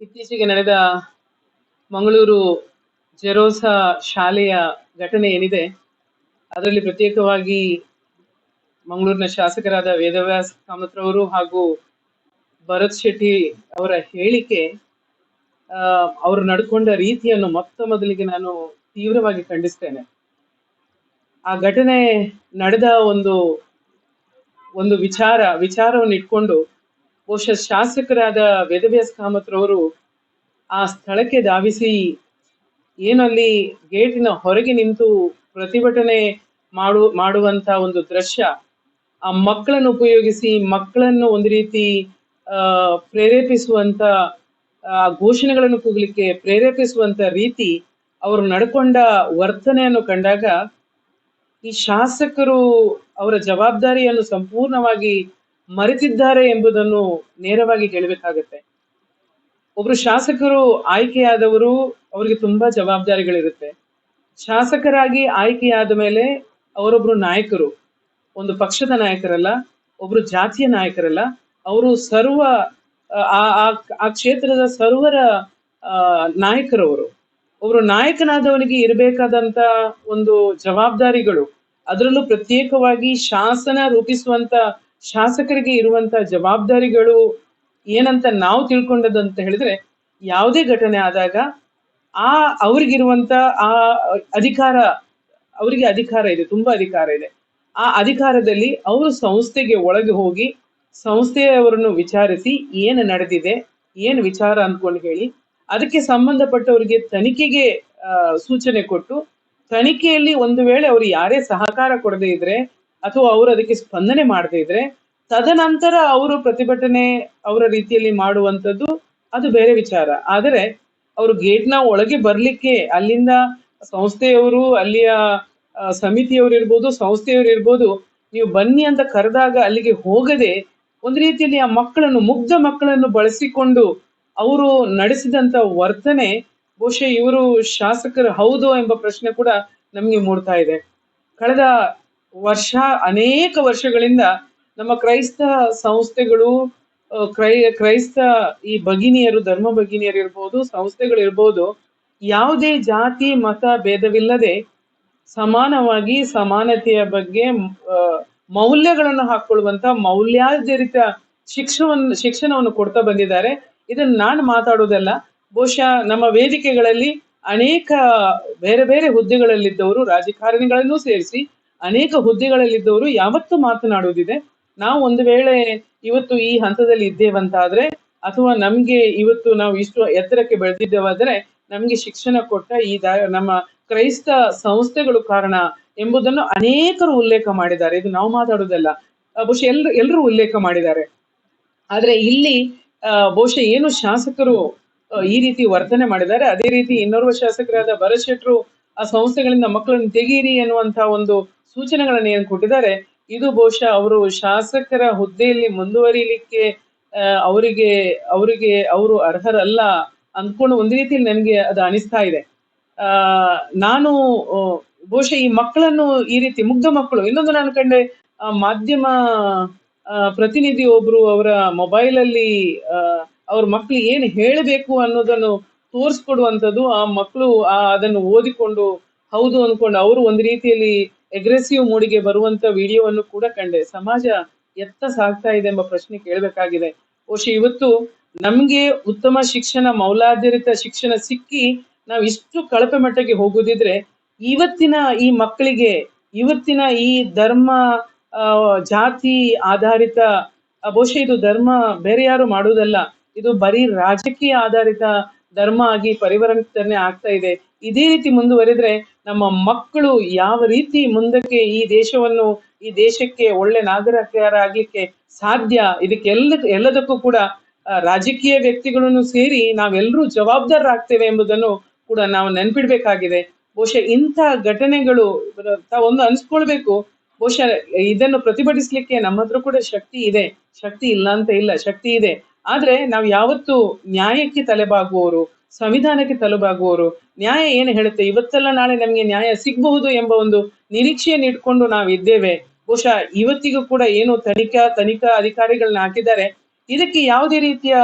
ಇತ್ತೀಚೆಗೆ ನಡೆದ ಮಂಗಳೂರು ಜೆರೋಸ ಶಾಲೆಯ ಘಟನೆ ಏನಿದೆ, ಅದರಲ್ಲಿ ಪ್ರತ್ಯೇಕವಾಗಿ ಮಂಗಳೂರಿನ ಶಾಸಕರಾದ ವೇದವ್ಯಾಸ್ ಕಾಮತ್ರವರು ಹಾಗೂ ಭರತ್ ಶೆಟ್ಟಿ ಅವರ ಹೇಳಿಕೆ ಅವರು ನಡ್ಕೊಂಡ ರೀತಿಯನ್ನು ಮೊತ್ತ ಮೊದಲಿಗೆ ನಾನು ತೀವ್ರವಾಗಿ ಖಂಡಿಸ್ತೇನೆ. ಆ ಘಟನೆ ನಡೆದ ಒಂದು ಒಂದು ವಿಚಾರ ವಿಚಾರವನ್ನು ಇಟ್ಕೊಂಡು ಬಹುಶಃ ಶಾಸಕರಾದ ವೇದವ್ಯಾಸ ಕಾಮತ್ರವರು ಆ ಸ್ಥಳಕ್ಕೆ ಧಾವಿಸಿ ಏನಲ್ಲಿ ಗೇಟಿನ ಹೊರಗೆ ನಿಂತು ಪ್ರತಿಭಟನೆ ಮಾಡು, ಮಾಡುವಂತ ಒಂದು ದೃಶ್ಯ. ಆ ಮಕ್ಕಳನ್ನು ಉಪಯೋಗಿಸಿ, ಮಕ್ಕಳನ್ನು ಒಂದು ರೀತಿ ಆ, ಘೋಷಣೆಗಳನ್ನು ಕೂಗಲಿಕ್ಕೆ ಪ್ರೇರೇಪಿಸುವಂತ ರೀತಿ ಅವರು ನಡ್ಕೊಂಡ ವರ್ತನೆಯನ್ನು ಕಂಡಾಗ ಈ ಶಾಸಕರು ಅವರ ಜವಾಬ್ದಾರಿಯನ್ನು ಸಂಪೂರ್ಣವಾಗಿ ಮರೆತಿದ್ದಾರೆ ಎಂಬುದನ್ನು ನೇರವಾಗಿ ಹೇಳಬೇಕಾಗತ್ತೆ ಒಬ್ರು ಶಾಸಕರು ಆಯ್ಕೆಯಾದವರು ಅವರಿಗೆ ತುಂಬಾ ಜವಾಬ್ದಾರಿಗಳಿರುತ್ತೆ. ಶಾಸಕರಾಗಿ ಆಯ್ಕೆಯಾದ ಮೇಲೆ ಅವರೊಬ್ರು ನಾಯಕರು, ಒಂದು ಪಕ್ಷದ ನಾಯಕರಲ್ಲ, ಒಬ್ರು ಜಾತಿಯ ನಾಯಕರಲ್ಲ, ಅವರು ಸರ್ವ, ಆ ಕ್ಷೇತ್ರದ ಸರ್ವರ ನಾಯಕರವರು. ಒಬ್ರು ನಾಯಕನಾದವನಿಗೆ ಇರಬೇಕಾದಂತ ಒಂದು ಜವಾಬ್ದಾರಿಗಳು, ಅದರಲ್ಲೂ ಪ್ರತ್ಯೇಕವಾಗಿ ಶಾಸನ ರೂಪಿಸುವಂತ ಶಾಸಕರಿಗೆ ಇರುವಂತ ಜವಾಬ್ದಾರಿಗಳು ಏನಂತ ನಾವು ತಿಳ್ಕೊಂಡದ್ದು ಅಂತ ಹೇಳಿದ್ರೆ ಯಾವುದೇ ಘಟನೆ ಆದಾಗ ಆ ಅವ್ರಿಗಿರುವಂತ ಆ ಅಧಿಕಾರ, ಅವರಿಗೆ ಅಧಿಕಾರ ಇದೆ, ತುಂಬಾ ಅಧಿಕಾರ ಇದೆ. ಆ ಅಧಿಕಾರದಲ್ಲಿ ಅವರು ಸಂಸ್ಥೆಗೆ ಒಳಗೆ ಹೋಗಿ ಸಂಸ್ಥೆಯವರನ್ನು ವಿಚಾರಿಸಿ ಏನು ನಡೆದಿದೆ, ಏನು ವಿಚಾರ ಅಂದ್ಕೊಂಡು ಹೇಳಿ, ಅದಕ್ಕೆ ಸಂಬಂಧಪಟ್ಟವರಿಗೆ ತನಿಖೆಗೆ ಸೂಚನೆ ಕೊಟ್ಟು, ತನಿಖೆಯಲ್ಲಿ ಒಂದು ವೇಳೆ ಅವರು ಯಾರೇ ಸಹಕಾರ ಕೊಡದೇ ಇದ್ರೆ ಅಥವಾ ಅವರು ಅದಕ್ಕೆ ಸ್ಪಂದನೆ ಮಾಡದೇ ಇದ್ರೆ, ತದನಂತರ ಅವರು ಪ್ರತಿಭಟನೆ ಅವರ ರೀತಿಯಲ್ಲಿ ಮಾಡುವಂಥದ್ದು ಅದು ಬೇರೆ ವಿಚಾರ. ಆದರೆ ಅವರು ಗೇಟ್ನ ಒಳಗೆ ಬರ್ಲಿಕ್ಕೆ ಅಲ್ಲಿಂದ ಸಂಸ್ಥೆಯವರು, ಅಲ್ಲಿಯ ಸಮಿತಿಯವರು ಇರ್ಬೋದು, ಸಂಸ್ಥೆಯವರು ಇರ್ಬೋದು, ನೀವು ಬನ್ನಿ ಅಂತ ಕರೆದಾಗ ಅಲ್ಲಿಗೆ ಹೋಗದೆ ಒಂದು ರೀತಿಯಲ್ಲಿ ಆ ಮಕ್ಕಳನ್ನು, ಮುಗ್ಧ ಮಕ್ಕಳನ್ನು ಬಳಸಿಕೊಂಡು ಅವರು ನಡೆಸಿದಂತ ವರ್ತನೆ, ಬಹುಶಃ ಇವರು ಶಾಸಕರು ಹೌದು ಎಂಬ ಪ್ರಶ್ನೆ ಕೂಡ ನಮಗೆ ಮೂಡ್ತಾ ಇದೆ. ಕಳೆದ ವರ್ಷ, ಅನೇಕ ವರ್ಷಗಳಿಂದ ನಮ್ಮ ಕ್ರೈಸ್ತ ಸಂಸ್ಥೆಗಳು ಕ್ರೈ, ಕ್ರೈಸ್ತ ಈ ಭಗಿನಿಯರು, ಧರ್ಮ ಭಗಿನಿಯರು ಇರ್ಬೋದು, ಸಂಸ್ಥೆಗಳು ಇರ್ಬೋದು, ಯಾವುದೇ ಜಾತಿ, ಮತ, ಭೇದವಿಲ್ಲದೆ ಸಮಾನವಾಗಿ ಸಮಾನತೆಯ ಬಗ್ಗೆ ಮೌಲ್ಯಗಳನ್ನು ಹಾಕೊಳ್ಳುವಂತ ಮೌಲ್ಯಾಧಾರಿತ ಶಿಕ್ಷಣವನ್ನು ಶಿಕ್ಷಣವನ್ನು ಕೊಡ್ತಾ ಬಂದಿದ್ದಾರೆ. ಇದನ್ನು ನಾನು ಮಾತಾಡೋದಲ್ಲ. ಬಹುಶಃ ನಮ್ಮ ವೇದಿಕೆಗಳಲ್ಲಿ ಅನೇಕ ಬೇರೆ ಬೇರೆ ಹುದ್ದೆಗಳಲ್ಲಿದ್ದವರು, ರಾಜಕಾರಣಿಗಳನ್ನೂ ಸೇರಿಸಿ ಅನೇಕ ಹುದ್ದೆಗಳಲ್ಲಿದ್ದವರು ಯಾವತ್ತೂ ಮಾತನಾಡುವುದಿದೆ. ನಾವು ಒಂದು ವೇಳೆ ಇವತ್ತು ಈ ಹಂತದಲ್ಲಿ ಇದ್ದೇವಂತಾದ್ರೆ, ಅಥವಾ ನಮ್ಗೆ ಇವತ್ತು ನಾವು ಇಷ್ಟು ಎತ್ತರಕ್ಕೆ ಬೆಳೆದಿದ್ದೇವಾದ್ರೆ, ನಮ್ಗೆ ಶಿಕ್ಷಣ ಕೊಟ್ಟ ಈ ನಮ್ಮ ಕ್ರೈಸ್ತ ಸಂಸ್ಥೆಗಳು ಕಾರಣ ಎಂಬುದನ್ನು ಅನೇಕರು ಉಲ್ಲೇಖ ಮಾಡಿದ್ದಾರೆ. ಇದು ನಾವು ಮಾತಾಡುವುದಲ್ಲ, ಬಹುಶಃ ಎಲ್ರು ಎಲ್ಲರೂ ಉಲ್ಲೇಖ ಮಾಡಿದ್ದಾರೆ. ಆದ್ರೆ ಇಲ್ಲಿ ಬಹುಶಃ ಏನು ಶಾಸಕರು ಈ ರೀತಿ ವರ್ತನೆ ಮಾಡಿದ್ದಾರೆ. ಅದೇ ರೀತಿ ಇನ್ನೋರ್ವ ಶಾಸಕರಾದ ಭರತ್ ಶೆಟ್ರು ಆ ಸಂಸ್ಥೆಗಳಿಂದ ಮಕ್ಕಳನ್ನು ತೆಗೀರಿ ಎನ್ನುವಂತಹ ಒಂದು ಸೂಚನೆಗಳನ್ನು ಏನು ಕೊಟ್ಟಿದ್ದಾರೆ ಇದು ಬಹುಶಃ ಅವರು ಶಾಸಕರ ಹುದ್ದೆಯಲ್ಲಿ ಮುಂದುವರಿಲಿಕ್ಕೆ ಅವರಿಗೆ ಅವರಿಗೆ ಅವರು ಅರ್ಹರಲ್ಲ ಅಂದ್ಕೊಂಡು ಒಂದು ರೀತಿಯಲ್ಲಿ ನನಗೆ ಅದು ಅನಿಸ್ತಾ ಇದೆ. ನಾನು ಬಹುಶಃ ಈ ಮಕ್ಕಳನ್ನು ಈ ರೀತಿ ಮುಗ್ಧ ಮಕ್ಕಳು ಇನ್ನೊಂದು ನಾನು ಕಂಡೆ ಮಾಧ್ಯಮ ಪ್ರತಿನಿಧಿ ಒಬ್ರು ಅವರ ಮೊಬೈಲ್ ಅಲ್ಲಿ ಆ, ಅವ್ರ ಮಕ್ಳು ಏನು ಹೇಳಬೇಕು ಅನ್ನೋದನ್ನು ತೋರಿಸ್ಕೊಡುವಂಥದ್ದು ಆ ಮಕ್ಕಳು ಆ ಅದನ್ನು ಓದಿಕೊಂಡು ಹೌದು ಅಂದ್ಕೊಂಡು ಅವರು ಒಂದು ರೀತಿಯಲ್ಲಿ ಅಗ್ರೆಸಿವ್ ಮೂಡಿಗೆ ಬರುವಂತ ವಿಡಿಯೋವನ್ನು ಕೂಡ ಕಂಡೆ. ಸಮಾಜ ಎತ್ತ ಸಾಗ್ತಾ ಇದೆ ಎಂಬ ಪ್ರಶ್ನೆ ಕೇಳಬೇಕಾಗಿದೆ. ಬಹುಶಃ ಇವತ್ತು ನಮ್ಗೆ ಉತ್ತಮ ಶಿಕ್ಷಣ ಮೌಲಾಧಾರಿತ ಶಿಕ್ಷಣ ಸಿಕ್ಕಿ ನಾವು ಇಷ್ಟು ಕಳಪೆ ಮಟ್ಟಕ್ಕೆ ಹೋಗುದಿದ್ರೆ ಇವತ್ತಿನ ಈ ಮಕ್ಕಳಿಗೆ, ಇವತ್ತಿನ ಈ ಧರ್ಮ ಜಾತಿ ಆಧಾರಿತ ಬಹುಶಃ ಇದು ಧರ್ಮ ಬೇರೆ ಯಾರು ಮಾಡುವುದಲ್ಲ, ಇದು ಬರೀ ರಾಜಕೀಯ ಆಧಾರಿತ ಧರ್ಮ ಆಗಿ ಪರಿವರ್ತನೆ ಆಗ್ತಾ ಇದೆ. ಇದೇ ರೀತಿ ಮುಂದುವರೆದ್ರೆ ನಮ್ಮ ಮಕ್ಕಳು ಯಾವ ರೀತಿ ಮುಂದಕ್ಕೆ ಈ ದೇಶವನ್ನು, ಈ ದೇಶಕ್ಕೆ ಒಳ್ಳೆ ನಾಗರಿಕರಾಗ್ಲಿಕ್ಕೆ ಸಾಧ್ಯ? ಇದಕ್ಕೆಲ್ಲ, ಎಲ್ಲದಕ್ಕೂ ಕೂಡ ರಾಜಕೀಯ ವ್ಯಕ್ತಿಗಳನ್ನು ಸೇರಿ ನಾವೆಲ್ಲರೂ ಜವಾಬ್ದಾರರಾಗ್ತೇವೆ ಎಂಬುದನ್ನು ಕೂಡ ನಾವು ನೆನ್ಪಿಡ್ಬೇಕಾಗಿದೆ. ಬಹುಶಃ ಇಂಥ ಘಟನೆಗಳು ತಾವೊಂದು ಅನ್ಸ್ಕೊಳ್ಬೇಕು. ಬಹುಶಃ ಇದನ್ನು ಪ್ರತಿಭಟಿಸ್ಲಿಕ್ಕೆ ನಮ್ಮ ಹತ್ರ ಕೂಡ ಶಕ್ತಿ ಇದೆ. ಶಕ್ತಿ ಇಲ್ಲ ಅಂತ ಇಲ್ಲ, ಶಕ್ತಿ ಇದೆ. ಆದ್ರೆ ನಾವು ಯಾವತ್ತು ನ್ಯಾಯಕ್ಕೆ ತಲೆಬಾಗುವವರು, ಸಂವಿಧಾನಕ್ಕೆ ತಲೆಬಾಗುವವರು, ನ್ಯಾಯ ಏನು ಹೇಳುತ್ತೆ? ಇವತ್ತೆಲ್ಲ ನಾಳೆ ನಮಗೆ ನ್ಯಾಯ ಸಿಗಬಹುದು ಎಂಬ ಒಂದು ನಿರೀಕ್ಷೆಯನ್ನು ಇಟ್ಕೊಂಡು ನಾವು ಇದ್ದೇವೆ. ಬಹುಶಃ ಇವತ್ತಿಗೂ ಕೂಡ ಏನು ತನಿಖಾ ತನಿಖಾ ಅಧಿಕಾರಿಗಳನ್ನ ಹಾಕಿದ್ದಾರೆ. ಇದಕ್ಕೆ ಯಾವುದೇ ರೀತಿಯ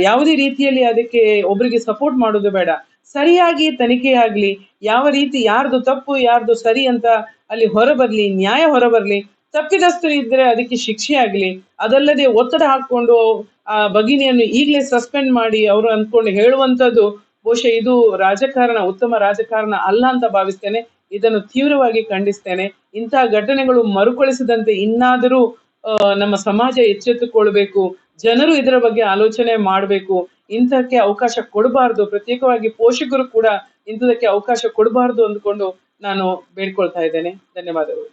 ಯಾವುದೇ ರೀತಿಯಲ್ಲಿ ಅದಕ್ಕೆ ಒಬ್ರಿಗೆ ಸಪೋರ್ಟ್ ಮಾಡೋದು ಬೇಡ. ಸರಿಯಾಗಿ ತನಿಖೆ ಆಗ್ಲಿ ಯಾವ ರೀತಿ ಯಾರ್ದು ತಪ್ಪು, ಯಾರ್ದು ಸರಿ ಅಂತ ಅಲ್ಲಿ ಹೊರಬರ್ಲಿ, ನ್ಯಾಯ ಹೊರಬರ್ಲಿ ತಪ್ಪಿತಸ್ಥರು ಇದ್ರೆ ಅದಕ್ಕೆ ಶಿಕ್ಷೆ ಆಗ್ಲಿ. ಅದಲ್ಲದೆ ಒತ್ತಡ ಹಾಕೊಂಡು ಆ ಭಗಿನಿಯನ್ನು ಈಗಲೇ ಸಸ್ಪೆಂಡ್ ಮಾಡಿ ಅವರು ಅಂದ್ಕೊಂಡು ಹೇಳುವಂತದ್ದು ಬಹುಶಃ ಇದು ರಾಜಕಾರಣ, ಉತ್ತಮ ರಾಜಕಾರಣ ಅಲ್ಲ ಅಂತ ಭಾವಿಸ್ತೇನೆ. ಇದನ್ನು ತೀವ್ರವಾಗಿ ಖಂಡಿಸ್ತೇನೆ. ಇಂತಹ ಘಟನೆಗಳು ಮರುಕಳಿಸದಂತೆ ಇನ್ನಾದರೂ ನಮ್ಮ ಸಮಾಜ ಎಚ್ಚೆತ್ತುಕೊಳ್ಬೇಕು. ಜನರು ಇದರ ಬಗ್ಗೆ ಆಲೋಚನೆ ಮಾಡಬೇಕು. ಇಂಥಕ್ಕೆ ಅವಕಾಶ ಕೊಡಬಾರ್ದು. ಪ್ರತ್ಯೇಕವಾಗಿ ಪೋಷಕರು ಕೂಡ ಇಂಥದಕ್ಕೆ ಅವಕಾಶ ಕೊಡಬಾರ್ದು ಅಂದ್ಕೊಂಡು ನಾನು ಬೇಡ್ಕೊಳ್ತಾ ಇದ್ದೇನೆ. ಧನ್ಯವಾದಗಳು.